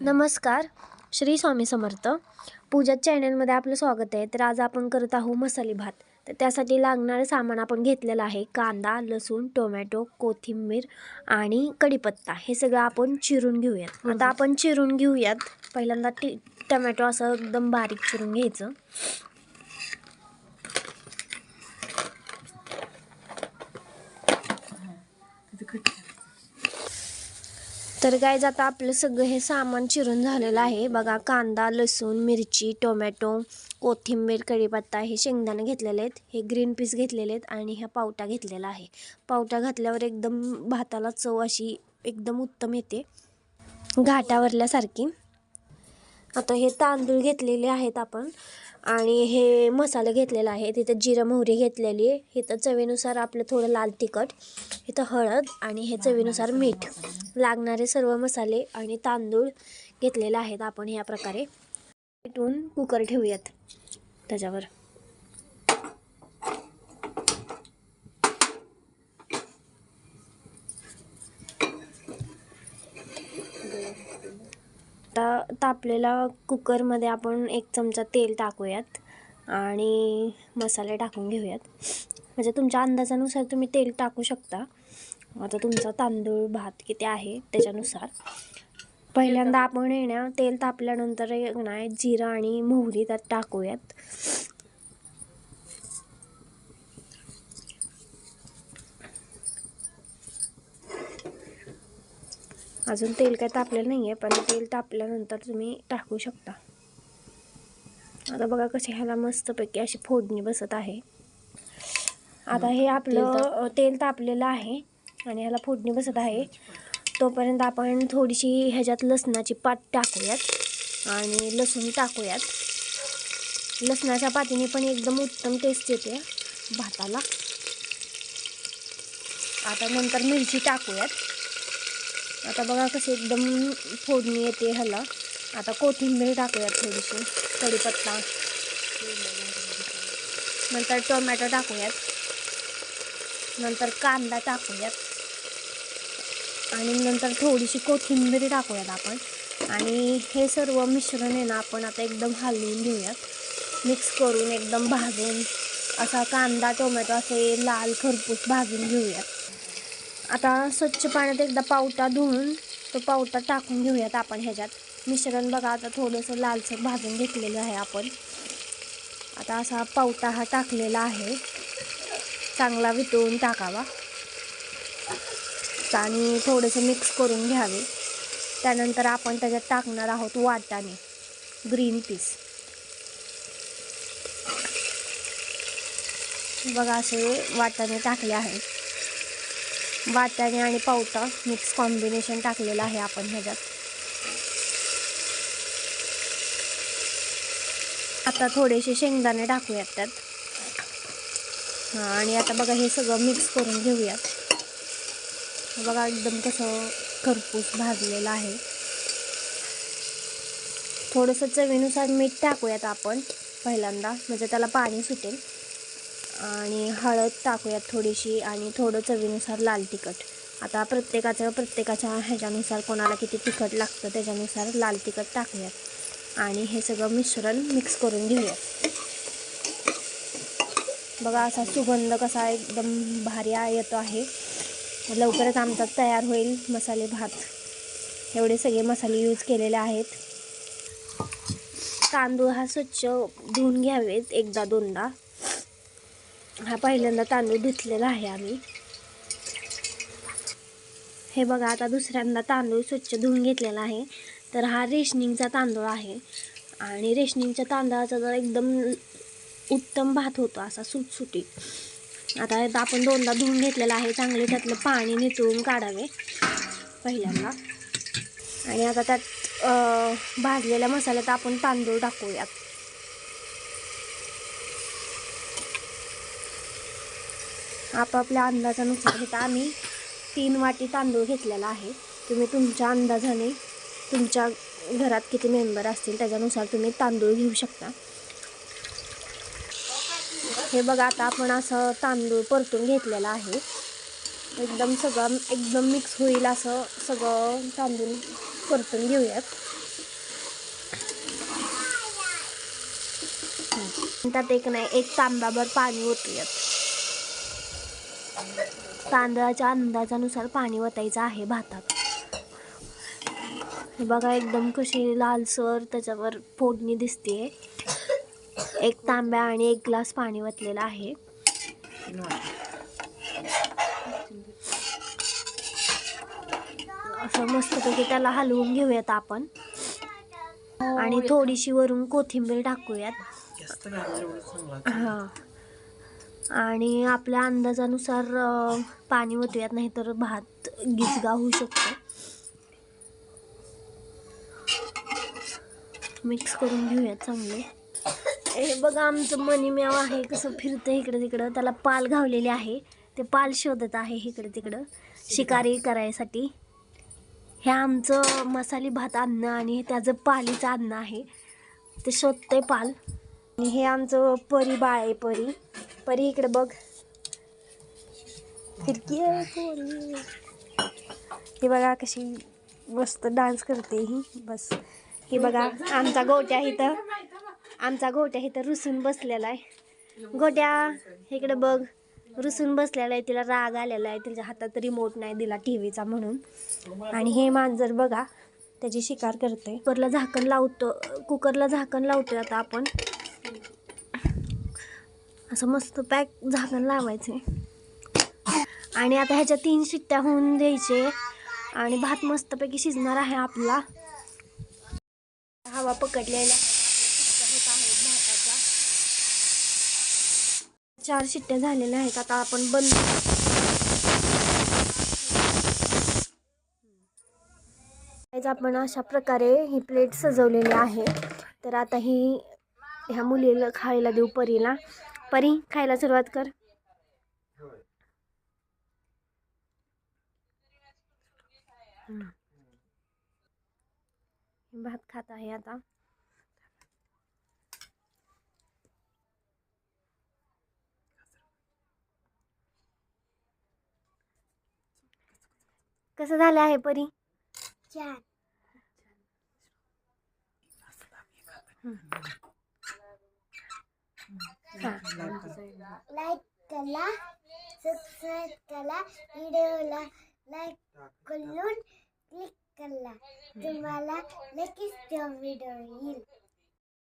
नमस्कार श्री स्वामी समर्थ. पूजा चॅनलमध्ये आपलं स्वागत आहे. तर आज आपण करत आहोत मसाले भात. तर त्यासाठी लागणारे सामान आपण घेतलेलं आहे. कांदा लसूण टोमॅटो कोथिंबीर आणि कढीपत्ता. हे सगळं आपण चिरून घेऊयात. आता आपण चिरून घेऊयात. पहिल्यांदा टी टमॅटो असं एकदम बारीक चिरून घ्यायचं. तर काय आता आपलं सगळं हे सामान चिरून झालेलं आहे. बघा कांदा लसूण मिरची टोमॅटो कोथिंबीर कढीपत्ता हे शेंगदाणे घेतलेले आहेत. हे ग्रीन पीस घेतलेले आहेत आणि ह्या पावटा घेतलेला आहे. पावटा घातल्यावर एकदम भाताला चव अशी एकदम उत्तम येते. घाटावरल्यासारखी आता हे तांदूळ घेतलेले आहेत आपण. आणि हे मसाला घेतलेला आहे. तिथं जिरं मोहरी घेतलेली आहे. इथं चवीनुसार आपलं थोडं लाल तिखट इथं हळद आणि हे चवीनुसार मीठ लागणारे सर्व मसाले आणि तांदूळ घेतलेले आहेत आपण ह्या प्रकारे. पेटवून कुकर ठेवूयात. त्याच्यावर. आता तापलेला कुकरमध्ये आपण एक चमचा तेल टाकूयात आणि मसाले टाकून घेऊयात. म्हणजे तुमच्या अंदाजानुसार तुम्ही तेल टाकू शकता. आता तुमचा तांदूळ भात किती आहे त्याच्यानुसार. पहिल्यांदा आपण येण्या तेल तापल्यानंतर आहे ना जिरं आणि मोहरी त्यात टाकूयात. अजून तेल काय तापलेलं नाही आहे पण तेल तापल्यानंतर तुम्ही टाकू शकता. आता बघा कशी ह्याला मस्तपैकी अशी फोडणी बसत आहे. आता हे आपलं तेल तापलेलं आहे आणि ह्याला फोडणी बसत आहे. तोपर्यंत आपण थोडीशी ह्याच्यात लसणाची पात टाकूयात आणि लसूण टाकूयात. लसणाच्या पातीने पण एकदम उत्तम टेस्ट येते भाताला. आता नंतर मिरची टाकूयात. आता बघा कशी एकदम फोडणी येते ह्याला. आता कोथिंबीर टाकूयात थोडीशी कढीपत्ता. नंतर टोमॅटो टाकूयात. नंतर कांदा टाकूयात. आणि नंतर थोडीशी कोथिंबीर टाकूयात आपण. आणि हे सर्व मिश्रण आहे ना आपण आता एकदम हलवून घेऊयात. मिक्स करून एकदम भाजून असा कांदा टोमॅटो असे लाल खरपूस भाजून घेऊयात. आता स्वच्छ पाण्यात एकदा पावटा धुवून तो पावटा टाकून घेऊयात आपण ह्याच्यात. मिश्रण बघा आता थोडंसं लालसर भाजून घेतलेलं आहे आपण. आता असा पावटा हा टाकलेला आहे. चांगला वितळून टाकावा. आणि थोडंसं मिक्स करून घ्यावे. त्यानंतर आपण त्याच्यात टाकणार आहोत वाटाणे ग्रीन पीस बघा असे वाटाणे टाकले आहेत. वाटाणे आणि पावटा मिक्स कॉम्बिनेशन टाकलेलं आहे आपण ह्याच्यात. आता थोडेसे शेंगदाणे टाकूयात त्यात. हां आणि आता बघा हे सगळं मिक्स करून घेऊयात. बघा एकदम कसं खरपूस भाजलेलं आहे. थोडंसं चवीनुसार मीठ टाकूयात आपण पहिल्यांदा म्हणजे त्याला पाणी सुटेल. आणि हळद टाकूयात थोडीशी आणि थोडं चवीनुसार लाल तिखट. आता प्रत्येकाचं प्रत्येकाच्या ह्याच्यानुसार कोणाला किती तिखट लागतं त्याच्यानुसार लाल तिखट टाकूयात. आणि हे सगळं मिश्रण मिक्स करून घेऊयात. बघा असा सुगंध कसा एकदम भारी येतो आहे. लवकरच आमचा तयार होईल मसाले भात. एवढे सगळे मसाले यूज केलेले आहेत. तांदूळ हा स्वच्छ धुवून घ्यावेत एकदा दोनदा. हा पहिल्यांदा तांदूळ धुतलेला आहे आम्ही. हे बघा आता दुसऱ्यांदा तांदूळ स्वच्छ धुवून घेतलेला आहे. तर हा रेशनिंगचा तांदूळ आहे. आणि रेशनिंगच्या तांदळाचा जर एकदम उत्तम भात होतो असा सुटसुटीत. आता आपण दोनदा धुवून घेतलेला आहे. चांगले त्यातलं पाणी निचळून काढावे पहिल्यांदा. आणि आता त्यात भाजलेल्या मसाल्यात आपण तांदूळ टाकूयात. आपापल्या अंदाजानुसार घेता आम्ही तीन वाटी तांदूळ घेतलेला आहे. तुम्ही तुमच्या अंदाजाने तुमच्या घरात किती मेंबर असतील त्याच्यानुसार तुम्ही तांदूळ घेऊ शकता. हे बघा आता आपण असं तांदूळ परतून घेतलेला आहे. एकदम सगळं एकदम मिक्स होईल असं सगळं तांदूळ परतून घेऊयात. त्यात एक नाही एक तांब्याभर पाणी ओतूयात. तांदळाच्या अंदाजानुसार पाणी ओतायचं आहे भातात. हे बघा एकदम कशी लालसर त्याच्यावर फोडणी दिसते एक तांब्या आणि एक ग्लास पाणी ओतलेलं आहे. असं मस्तपैकी त्याला हलवून घेऊयात आपण. आणि थोडीशी वरून कोथिंबीर टाकूयात. हां. आणि आपल्या अंदाजानुसार पाणी ओतूयात नाहीतर भात गिजगा होऊ शकतो. मिक्स करून घेऊयात चांगले. हे बघा आमचं मनी म्याव आहे कसं फिरतं इकडं तिकडं. त्याला पाल घावलेले आहे. ते पाल शोधत आहे इकडं तिकडं शिकारी करायसाठी. हे आमचं मसाली भात अन्न आणि त्याचं पालीचं अन्न आहे. ते शोधतंय पाल. आणि हे आमचं परी बाळ आहे परी. परी इकडे बघ. फिरकी आहे बघा कशी मस्त डान्स करते ही. बस. हे बघा आमचा गोट्या इथं. आमचा गोट्या इथं रुसून बसलेला आहे. गोट्या इकडे बघ. रुसून बसलेला आहे तिला राग आलेला आहे. तिच्या हातात रिमोट नाही दिला टी व्हीचा म्हणून. आणि हे मांजर बघा त्याची शिकार करते. कुकरला झाकण लावतो कुकरला झाकण लावतोय आता आपण. असं मस्त पॅक झाकण लावायचे. आणि आता ह्याच्या तीन शिट्ट्या होऊन द्यायचे. आणि भात मस्तपैकी शिजणार आहे आपला. हवा पकडलेला. आहे चार शिट्ट्या झालेल्या आहेत. आता आपण बंद आपण अशा प्रकारे ही प्लेट सजवलेली आहे. तर आता ही ह्या मुलीला खायला देऊ परीला. परी खायला सुरुवात कर. भात खात आहे आता. कसं झालं आहे परी? छान. लाईक करा सबस्क्राईब करा व्हिडिओला लाईक करून क्लिक करा. तुम्हाला नक्कीच तो व्हिडिओ येईल.